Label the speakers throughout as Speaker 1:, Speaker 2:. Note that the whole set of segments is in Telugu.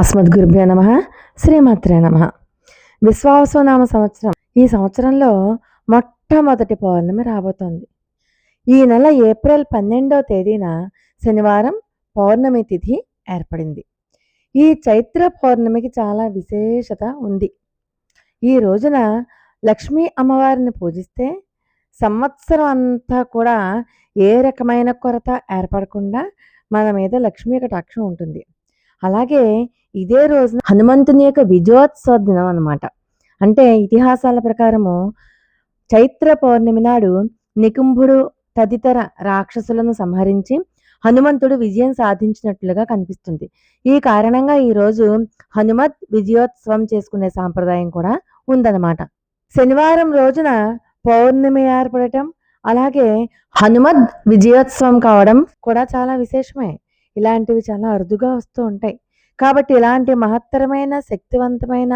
Speaker 1: అస్మద్గురుభ్యో నమ. శ్రీమాత్రే నమ. విశ్వావసనామ సంవత్సరం. ఈ సంవత్సరంలో మొట్టమొదటి పౌర్ణమి రాబోతోంది. ఈ నెల ఏప్రిల్ పన్నెండవ తేదీన శనివారం పౌర్ణమి తిథి ఏర్పడింది. ఈ చైత్ర పౌర్ణమికి చాలా విశేషత ఉంది. ఈ రోజున లక్ష్మీ అమ్మవారిని పూజిస్తే సంవత్సరం అంతా కూడా ఏ రకమైన కొరత ఏర్పడకుండా మన మీద లక్ష్మీ కటాక్షం ఉంటుంది. అలాగే ఇదే రోజున హనుమంతుని యొక్క విజయోత్సవ దినం అనమాట అంటే ఇతిహాసాల ప్రకారము చైత్ర పౌర్ణమి నాడు నికుంభుడు తదితర రాక్షసులను సంహరించి హనుమంతుడు విజయం సాధించినట్లుగా కనిపిస్తుంది. ఈ కారణంగా ఈ రోజు హనుమత్ విజయోత్సవం చేసుకునే సాంప్రదాయం కూడా ఉందన్నమాట. శనివారం రోజున పౌర్ణమి ఏర్పడటం అలాగే హనుమద్ విజయోత్సవం కావడం కూడా చాలా విశేషమే. ఇలాంటివి చాలా అరుదుగా వస్తూ ఉంటాయి. కాబట్టి ఇలాంటి మహత్తరమైన శక్తివంతమైన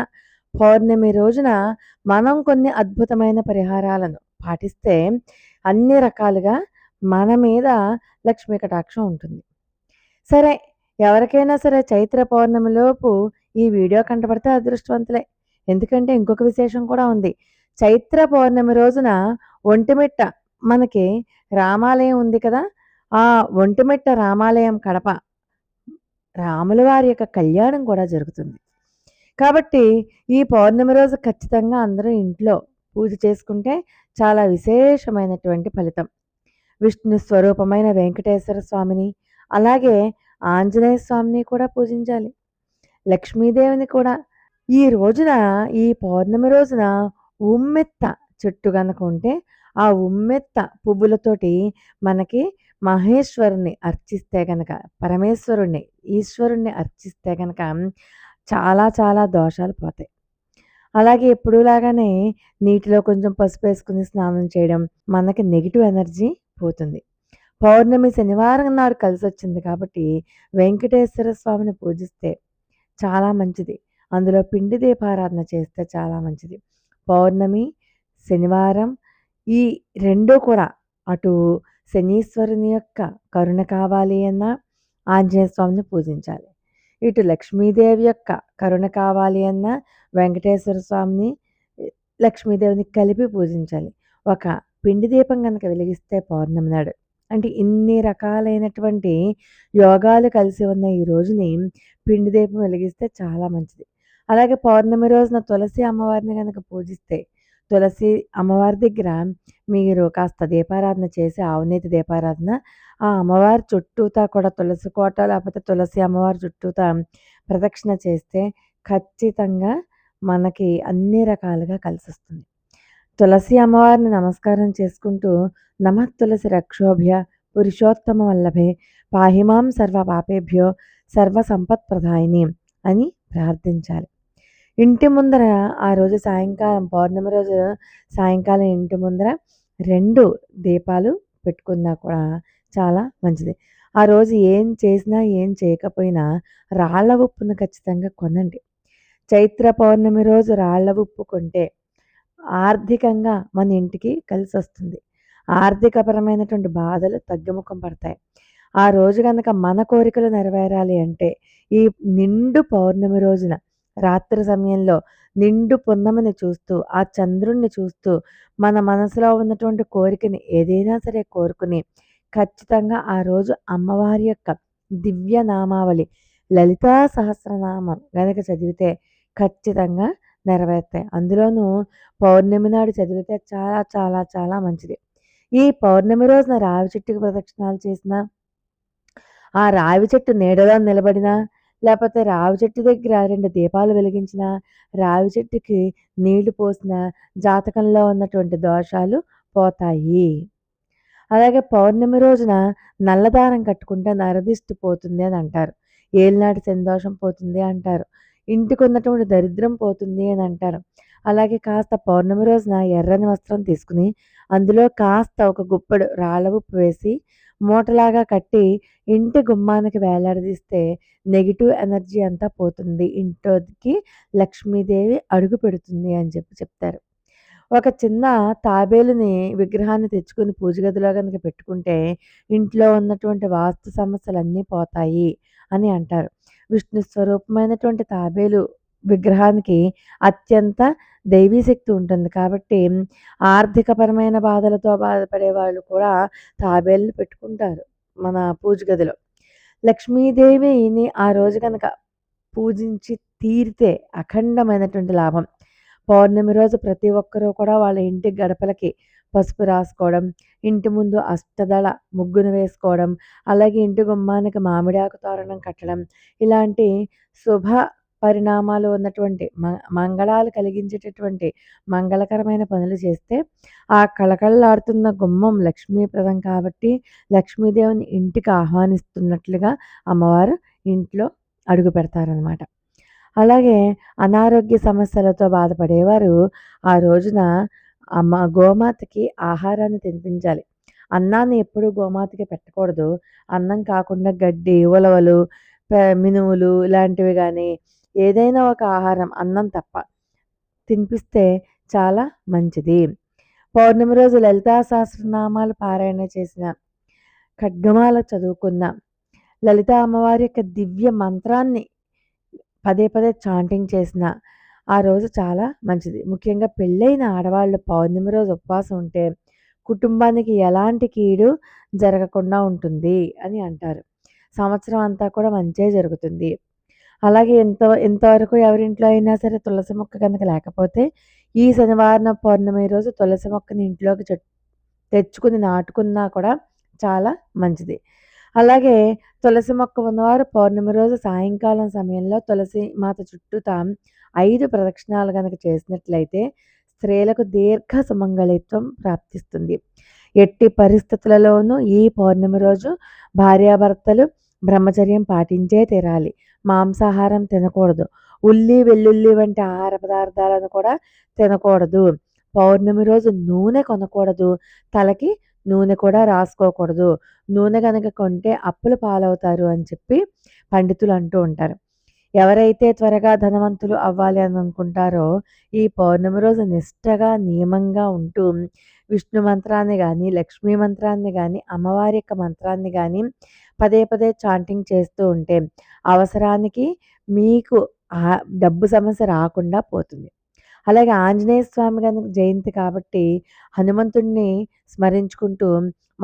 Speaker 1: పౌర్ణమి రోజున మనం కొన్ని అద్భుతమైన పరిహారాలను పాటిస్తే అన్ని రకాలుగా మన మీద లక్ష్మీ కటాక్షం ఉంటుంది. సరే ఎవరికైనా సరే చైత్ర పౌర్ణమిలోపు ఈ వీడియో కంటపడితే అదృష్టవంతులే. ఎందుకంటే ఇంకొక విశేషం కూడా ఉంది. చైత్ర పౌర్ణమి రోజున ఒంటిమిట్ట మనకి రామాలయం ఉంది కదా ఆ ఒంటిమిట్ట రామాలయం కడప. రాముల వారి యొక్క కళ్యాణం కూడా జరుగుతుంది. కాబట్టి ఈ పౌర్ణమి రోజు ఖచ్చితంగా అందరూ ఇంట్లో పూజ చేసుకుంటే చాలా విశేషమైనటువంటి ఫలితం. విష్ణు స్వరూపమైన వెంకటేశ్వర స్వామిని అలాగే ఆంజనేయ స్వామిని కూడా పూజించాలి. లక్ష్మీదేవిని కూడా. ఈ రోజున ఈ పౌర్ణమి రోజున ఉమ్మెత్త చెట్టు కనుక ఉంటే ఆ ఉమ్మెత్త పువ్వులతోటి మనకి మహేశ్వరుణ్ణి అర్చిస్తే గనక పరమేశ్వరుణ్ణి ఈశ్వరుణ్ణి అర్చిస్తే గనక చాలా చాలా దోషాలు పోతాయి. అలాగే ఎప్పుడు లాగానే నీటిలో కొంచెం పసుపు వేసుకుని స్నానం చేయడం మనకి నెగిటివ్ ఎనర్జీ పోతుంది. పౌర్ణమి శనివారం నాడు కలిసి వచ్చింది కాబట్టి వెంకటేశ్వర స్వామిని పూజిస్తే చాలా మంచిది. అందులో పిండి దీపారాధన చేస్తే చాలా మంచిది. పౌర్ణమి శనివారం ఈ రెండూ కూడా అటు శనీశ్వరుని యొక్క కరుణ కావాలి అన్నా ఆంజనేయ స్వామిని పూజించాలి. ఇటు లక్ష్మీదేవి యొక్క కరుణ కావాలి అన్నా వెంకటేశ్వర స్వామిని లక్ష్మీదేవిని కలిపి పూజించాలి. ఒక పిండి దీపం కనుక వెలిగిస్తే పౌర్ణమి నాడు. అంటే ఇన్ని రకాలైనటువంటి యోగాలు కలిసి ఉన్న ఈ రోజుని పిండి దీపం వెలిగిస్తే చాలా మంచిది. అలాగే పౌర్ణమి రోజున తులసి అమ్మవారిని కనుక పూజిస్తే తులసి అమ్మవారి దగ్గర మీరు కాస్త దీపారాధన చేసి ఆవునేతి దీపారాధన ఆ అమ్మవారి చుట్టూతా కూడా తులసి కోట లేకపోతే తులసి అమ్మవారి చుట్టూతా ప్రదక్షిణ చేస్తే ఖచ్చితంగా మనకి అన్ని రకాలుగా కలిసిస్తుంది. తులసి అమ్మవారిని నమస్కారం చేసుకుంటూ నమ తులసి రక్షోభ్య పురుషోత్తమ వల్లభే పాహిమాం సర్వ పాపేభ్యో సర్వ సంపత్ ప్రదాయిని అని ప్రార్థించాలి. ఇంటి ముందర ఆ రోజు సాయంకాలం పౌర్ణమి రోజు సాయంకాలం ఇంటి ముందర రెండు దీపాలు పెట్టుకున్నా కూడా చాలా మంచిది. ఆ రోజు ఏం చేసినా ఏం చేయకపోయినా రాళ్ళ ఉప్పును ఖచ్చితంగా కొనండి. చైత్ర పౌర్ణమి రోజు రాళ్ళ ఉప్పు కొంటే ఆర్థికంగా మన ఇంటికి కలిసి వస్తుంది. ఆర్థికపరమైనటువంటి బాధలు తగ్గుముఖం పడతాయి. ఆ రోజు కనుక మన కోరికలు నెరవేరాలి అంటే ఈ నిండు పౌర్ణమి రోజున రాత్రి సమయంలో నిండు పున్నమిని చూస్తూ ఆ చంద్రుణ్ణి చూస్తూ మన మనసులో ఉన్నటువంటి కోరికని ఏదైనా సరే కోరుకుని ఖచ్చితంగా ఆ రోజు అమ్మవారి యొక్క దివ్య నామావళి లలితా సహస్రనామం గనక చదివితే ఖచ్చితంగా నెరవేరుతాయి. అందులోనూ పౌర్ణమి నాడు చదివితే చాలా చాలా చాలా మంచిది. ఈ పౌర్ణమి రోజున రావి చెట్టుకు ప్రదక్షిణాలు చేసిన ఆ రావి చెట్టు నీడలో నిలబడినా లేకపోతే రావి చెట్టు దగ్గర రెండు దీపాలు వెలిగించిన రావి చెట్టుకి నీళ్ళు పోసిన జాతకంలో ఉన్నటువంటి దోషాలు పోతాయి. అలాగే పౌర్ణమి రోజున నల్లదారం కట్టుకుంటే నరదిష్టి పోతుంది అని అంటారు. ఏలినాటి సందోషం పోతుంది అంటారు. ఇంటికి ఉన్నటువంటి దరిద్రం పోతుంది అని అంటారు. అలాగే కాస్త పౌర్ణమి రోజున ఎర్రని వస్త్రం తీసుకుని అందులో కాస్త ఒక గుప్పెడు రాళ్ళ ఉప్పు వేసి మూటలాగా కట్టి ఇంటి గుమ్మానికి వేలాడదీస్తే నెగిటివ్ ఎనర్జీ అంతా పోతుంది. ఇంటికి లక్ష్మీదేవి అడుగు పెడుతుంది అని చెప్పి చెప్తారు. ఒక చిన్న తాబేలుని విగ్రహాన్ని తెచ్చుకొని పూజ గదిలో కనుక పెట్టుకుంటే ఇంట్లో ఉన్నటువంటి వాస్తు సమస్యలన్నీ పోతాయి అని అంటారు. విష్ణు స్వరూపమైనటువంటి తాబేలు విగ్రహానికి అత్యంత దైవీ శక్తి ఉంటుంది. కాబట్టి ఆర్థికపరమైన బాధలతో బాధపడే వాళ్ళు కూడా తాబేళ్ళు పెట్టుకుంటారు మన పూజ గదిలో. లక్ష్మీదేవిని ఆ రోజు కనుక పూజించి తీరితే అఖండమైనటువంటి లాభం. పౌర్ణమి రోజు ప్రతి ఒక్కరూ కూడా వాళ్ళ ఇంటి గడపలకి పసుపు రాసుకోవడం ఇంటి ముందు అష్టదళ ముగ్గును వేసుకోవడం అలాగే ఇంటి గుమ్మానికి మామిడాకు తోరణం కట్టడం ఇలాంటి శుభ పరిణామాలు ఉన్నటువంటి మ మంగళాలు కలిగించేటటువంటి మంగళకరమైన పనులు చేస్తే ఆ కళకళలాడుతున్న గుమ్మం లక్ష్మీప్రదం కాబట్టి లక్ష్మీదేవిని ఇంటికి ఆహ్వానిస్తున్నట్లుగా అమ్మవారు ఇంట్లో అడుగు పెడతారనమాట అలాగే అనారోగ్య సమస్యలతో బాధపడేవారు ఆ రోజున అమ్మ గోమాతకి ఆహారాన్ని తినిపించాలి. అన్నాన్ని ఎప్పుడూ గోమాతకి పెట్టకూడదు. అన్నం కాకుండా గడ్డి ఉలవలు మినువులు మినుములు ఇలాంటివి కానీ ఏదైనా ఒక ఆహారం అన్నం తప్ప తినిపిస్తే చాలా మంచిది. పౌర్ణమి రోజు లలితా సహస్రనామాలు పారాయణ చేసిన ఖడ్గమాల చదువుకున్న లలిత అమ్మవారి యొక్క దివ్య మంత్రాన్ని పదే పదే చాంటింగ్ చేసిన ఆ రోజు చాలా మంచిది. ముఖ్యంగా పెళ్ళైన ఆడవాళ్ళు పౌర్ణమి రోజు ఉపవాసం ఉంటే కుటుంబానికి ఎలాంటి కీడు జరగకుండా ఉంటుంది అని అంటారు. సంవత్సరం అంతా కూడా మంచే జరుగుతుంది. అలాగే ఎంత ఇంతవరకు ఎవరింట్లో అయినా సరే తులసి మొక్క కనుక లేకపోతే ఈ శనివారం పౌర్ణమి రోజు తులసి మొక్కని ఇంట్లోకి తెచ్చుకుని నాటుకున్నా కూడా చాలా మంచిది. అలాగే తులసి మొక్క ఉన్నవారు పౌర్ణమి రోజు సాయంకాలం సమయంలో తులసి మాత చుట్టూతా ఐదు ప్రదక్షిణాలు కనుక చేసినట్లయితే స్త్రీలకు దీర్ఘ సుమంగళిత్వం ప్రాప్తిస్తుంది. ఎట్టి పరిస్థితులలోనూ ఈ పౌర్ణమి రోజు భార్యాభర్తలు బ్రహ్మచర్యం పాటించే తీరాలి. మాంసాహారం తినకూడదు. ఉల్లి వెల్లుల్లి వంటి ఆహార పదార్థాలను కూడా తినకూడదు. పౌర్ణమి రోజు నూనె కొనకూడదు. తలకి నూనె కూడా రాసుకోకూడదు. నూనె కనుక కొంటే అప్పులు పాలవుతారు అని చెప్పి పండితులు అంటూ ఉంటారు. ఎవరైతే త్వరగా ధనవంతులు అవ్వాలి అని అనుకుంటారో ఈ పౌర్ణమి రోజు నిష్టగా నియమంగా ఉంటూ విష్ణు మంత్రాన్ని కానీ లక్ష్మీ మంత్రాన్ని కానీ అమ్మవారి యొక్క మంత్రాన్ని కానీ పదే పదే చాంటింగ్ చేస్తూ ఉంటే అవసరానికి మీకు డబ్బు సమస్య రాకుండా పోతుంది. అలాగే ఆంజనేయ స్వామి గారి జయంతి కాబట్టి హనుమంతుడిని స్మరించుకుంటూ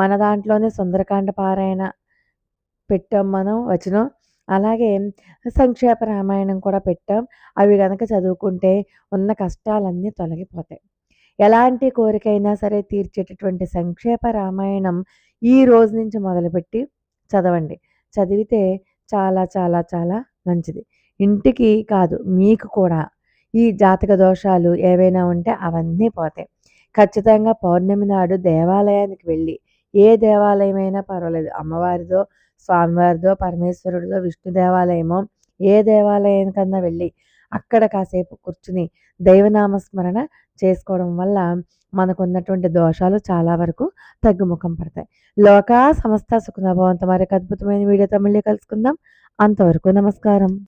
Speaker 1: మన దాంట్లోనే సుందరకాండ పారాయణ పెట్టాం మనం వచనం. అలాగే సంక్షేప రామాయణం కూడా పెట్టాం. అవి కనుక చదువుకుంటే ఉన్న కష్టాలన్నీ తొలగిపోతాయి. ఎలాంటి కోరికైనా సరే తీర్చేటటువంటి సంక్షేప రామాయణం ఈ రోజు నుంచి మొదలుపెట్టి చదవండి. చదివితే చాలా చాలా చాలా మంచిది. ఇంటికి కాదు మీకు కూడా ఈ జాతక దోషాలు ఏవైనా ఉంటే అవన్నీ పోతాయి. ఖచ్చితంగా పౌర్ణమి నాడు దేవాలయానికి వెళ్ళి ఏ దేవాలయమైనా పర్వాలేదు. అమ్మవారిదో స్వామివారిదో పరమేశ్వరుడిదో విష్ణు దేవాలయమో ఏ దేవాలయానికన్నా వెళ్ళి అక్కడ కాసేపు కూర్చుని దైవనామస్మరణ చేసుకోవడం వల్ల మనకున్నటువంటి దోషాలు చాలా వరకు తగ్గుముఖం పడతాయి. లోకా సమస్త సుఖనభవంతం మరొక అద్భుతమైన వీడియోతో మళ్ళీ కలుసుకుందాం. అంతవరకు నమస్కారం.